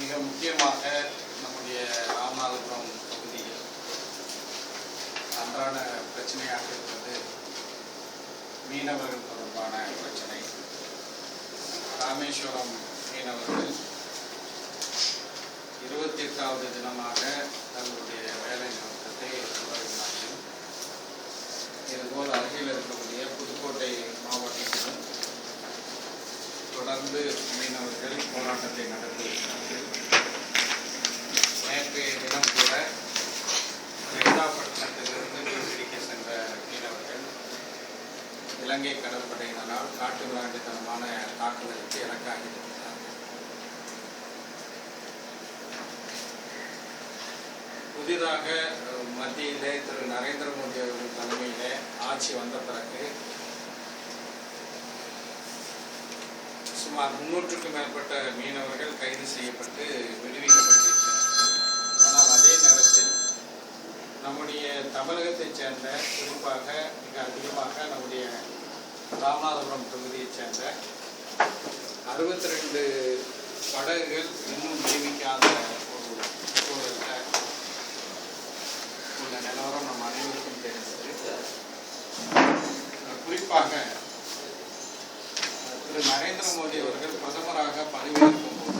மிக முக்கியமாக நம்முடைய ராமநாதபுரம் தொகுதியில் அன்றாட பிரச்சனையாக இருப்பது மீனவர்கள் தொடர்பான பிரச்சனை. ராமேஸ்வரம் மீனவர்கள் இருபத்தி எட்டாவது தினமாக தங்களுடைய வேலை நிறுத்தத்தை தொடர்கிறார்கள் இதுபோல் அருகில் இருக்கக்கூடிய புதுக்கோட்டை மாவட்டத்திலும் தொடர்ந்து மீனவர்கள் போராட்டத்தை நடத்தி இலங்கை கடற்படையினரால் காட்டு விளையாட்டுத்தனமான தாக்குதலுக்கு இலக்காகி புதிதாக மத்தியிலே திரு நரேந்திர மோடி அவர்கள் தலைமையிலே ஆட்சி வந்த பிறகு சுமார் முன்னூற்றுக்கும் மேற்பட்ட மீனவர்கள் கைது செய்யப்பட்டு விடுவிக்கப்பட்டிருக்கிறார் ஆனால் அதே நேரத்தில் நம்முடைய தமிழகத்தைச் சேர்ந்த குறிப்பாக மிக அதிகமாக நம்முடைய ராமநாதபுரம் தொகுதியைச் சேர்ந்த அறுபத்தி ரெண்டு படகுகள் இன்னும் விடுவிக்காத ஒரு சூழலில் உள்ள நிலவரம் நம் அனைவருக்கும் தெரிந்தது. குறிப்பாக திரு நரேந்திர மோடி அவர்கள் பிரதமராக பதவியேற்கும் போது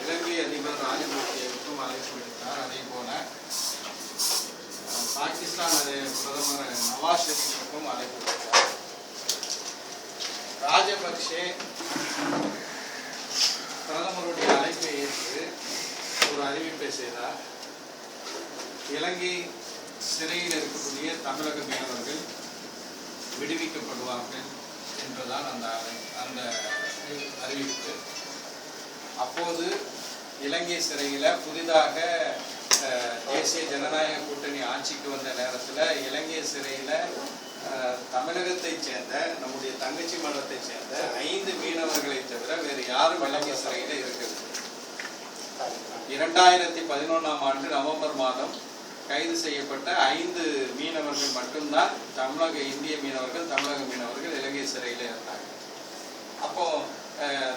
இலங்கை அதிபர் ராஜபக்சேவுக்கும் அழைப்பு விடுத்தார் அதே போல அஹ், பாகிஸ்தான் அது பிரதமர் அழைப்பு விடுத்தார் ராஜபக்சே பிரதமருடைய அழைப்பை ஏற்று ஒரு அறிவிப்பை செய்தார். இலங்கை சிறையில் இருக்கக்கூடிய தமிழக மீனவர்கள் விடுவிக்கப்படுவார்கள் என்றுதான் அந்த அந்த அறிவிப்பு. அப்போது இலங்கை சிறையில் புதிதாக தேசிய ஜனநாயக கூட்டணி ஆட்சிக்கு வந்த நேரத்தில் இலங்கை சிறையில் தமிழகத்தை சேர்ந்த நம்முடைய தங்கச்சி மடத்தைச் சேர்ந்த ஐந்து மீனவர்களை தவிர வேறு யாரும் இலங்கை சிறையில் இருக்கிறது இரண்டாயிரத்தி பதினொன்றாம் ஆண்டு நவம்பர் மாதம் கைது செய்யப்பட்ட ஐந்து மீனவர்கள் மட்டும்தான் தமிழக இந்திய மீனவர்கள் தமிழக மீனவர்கள் இலங்கை சிறையில் இருந்தாங்க. அப்போ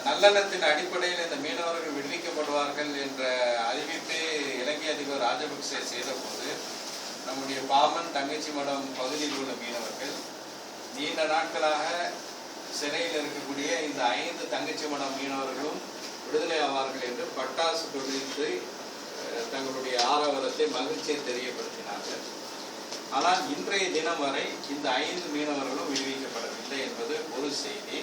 நல்லெண்ணத்தின் அடிப்படையில் இந்த மீனவர்கள் விடுவிக்கப்படுவார்கள் என்ற அறிவிப்பை இலங்கை அதிபர் ராஜபக்சே செய்தபோது நம்முடைய பாமன் தங்கச்சி மடம் பகுதியில் உள்ள மீனவர்கள் நீண்ட நாட்களாக சிறையில் இருக்கக்கூடிய இந்த ஐந்து தங்கச்சி மடம் மீனவர்களும் விடுதலை ஆவார்கள் என்று பட்டாசு வெடித்து தங்களுடைய ஆரவாரத்தை மகிழ்ச்சியை தெரியப்படுத்தினார்கள். ஆனால் இன்றைய தினம் வரை இந்த ஐந்து மீனவர்களும் விடுவிக்கப்படவில்லை என்பது ஒரு செய்தி.